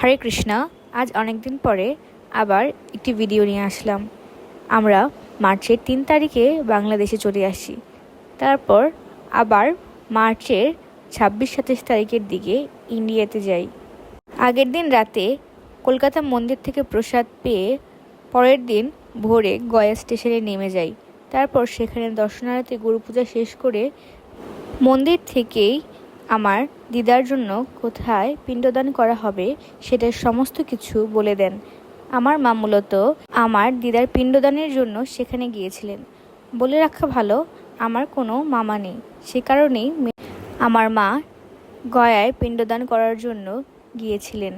হরে কৃষ্ণা, আজ অনেক দিন পরে আবার একটি ভিডিও নিয়ে আসলাম। আমরা মার্চের তিন তারিখে বাংলাদেশে চলে আসি। তারপর আবার মার্চের ছাব্বিশ সাতাশ তারিখের দিকে ইন্ডিয়াতে যাই। আগের দিন রাতে কলকাতা মন্দির থেকে প্রসাদ পেয়ে পরের দিন ভোরে গয়া স্টেশনে নেমে যাই। তারপর সেখানে দর্শনার্থী গুরু পূজা শেষ করে মন্দির থেকেই আমার দিদার জন্য কোথায় পিণ্ডদান করা হবে সেটার সমস্ত কিছু বলে দেন। আমার মা মূলত আমার দিদার পিণ্ডদানের জন্য সেখানে গিয়েছিলেন। বলে রাখা ভালো, আমার কোনো মামা নেই। সে কারণেই আমার মা গয়ায় পিণ্ডদান করার জন্য গিয়েছিলেন।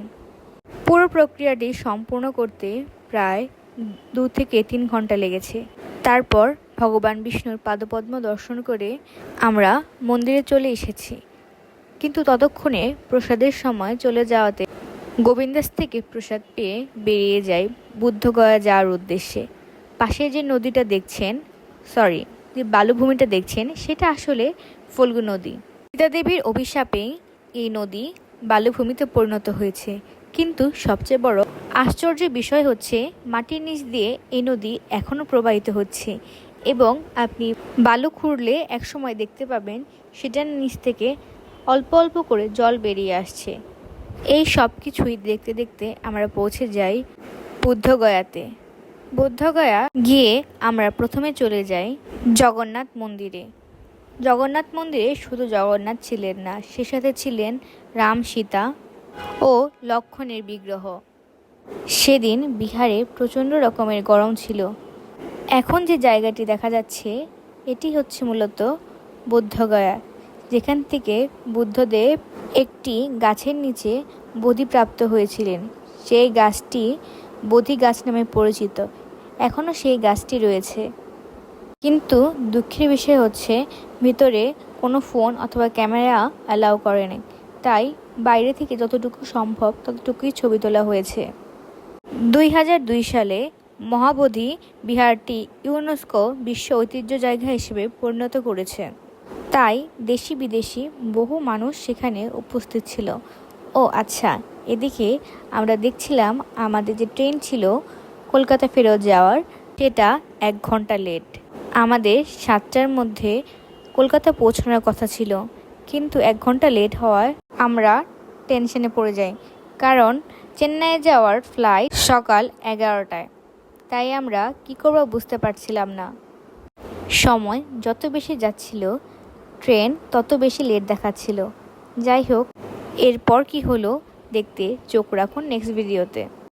পুরো প্রক্রিয়াটি সম্পূর্ণ করতে প্রায় দু থেকে তিন ঘণ্টা লেগেছে। তারপর ভগবান বিষ্ণুর পাদপদ্ম দর্শন করে আমরা মন্দিরে চলে এসেছি। কিন্তু ততক্ষণে প্রসাদের সময় চলে যাওয়াতে গোবিন্দাস থেকে প্রসাদ পেয়ে বেরিয়ে যায় বুদ্ধগয়া যাওয়ার উদ্দেশ্যে। পাশে যে নদীটা দেখছেন সরি যে বালুভূমিটা দেখছেন, সেটা আসলে ফল্গু নদী। সীতা দেবীর অভিশাপেই এই নদী বালুভূমিতে পরিণত হয়েছে। কিন্তু সবচেয়ে বড় আশ্চর্যের বিষয় হচ্ছে, মাটির নিচ দিয়ে এই নদী এখনও প্রবাহিত হচ্ছে এবং আপনি বালু খুঁড়লে একসময় দেখতে পাবেন, সেটার নিচ থেকে অল্প অল্প করে জল বেরিয়ে আসছে। এই সব কিছুই দেখতে দেখতে আমরা পৌঁছে যাই বুদ্ধগয়াতে। বুদ্ধগয়া গিয়ে আমরা প্রথমে চলে যাই জগন্নাথ মন্দিরে। জগন্নাথ মন্দিরে শুধু জগন্নাথ ছিলেন না, সে সাথে ছিলেন রাম সীতা ও লক্ষণের বিগ্রহ। সেদিন বিহারে প্রচণ্ড রকমের গরম ছিল। এখন যে জায়গাটি দেখা যাচ্ছে, এটি হচ্ছে মূলত বুদ্ধগয়া। যেখান থেকে বুদ্ধদেব একটি গাছের নিচে বোধিপ্রাপ্ত হয়েছিলেন। সেই গাছটি বোধি গাছ নামে পরিচিত। এখনও সেই গাছটি রয়েছে। কিন্তু দুঃখের বিষয় হচ্ছে, ভিতরে কোনো ফোন অথবা ক্যামেরা অ্যালাউ করেনি তাই বাইরে থেকে যতটুকু সম্ভব ততটুকুই ছবি তোলা হয়েছে। দুই হাজার দুই সালে মহাবোধি বিহারটি ইউনেস্কো বিশ্ব ঐতিহ্য জায়গা হিসেবে পরিণত করেছে। তাই দেশি বিদেশি বহু মানুষ সেখানে উপস্থিত ছিল। ও আচ্ছা এদিকে আমরা দেখছিলাম আমাদের যে ট্রেন ছিল কলকাতা ফেরত যাওয়ার, সেটা এক ঘণ্টা লেট। আমাদের সাতটার মধ্যে কলকাতা পৌঁছানোর কথা ছিল, কিন্তু এক ঘণ্টা লেট হওয়ায় আমরা টেনশনে পড়ে যাই, কারণ চেন্নাইয়ে যাওয়ার ফ্লাইট সকাল এগারোটায়। তাই আমরা কী করব বুঝতে পারছিলাম না। সময় যত বেশি যাচ্ছিল ট্রেন তত বেশি লেট দেখাচ্ছিল। যাই হোক, এরপর কি হলো দেখতে চোখ রাখুন নেক্সট ভিডিওতে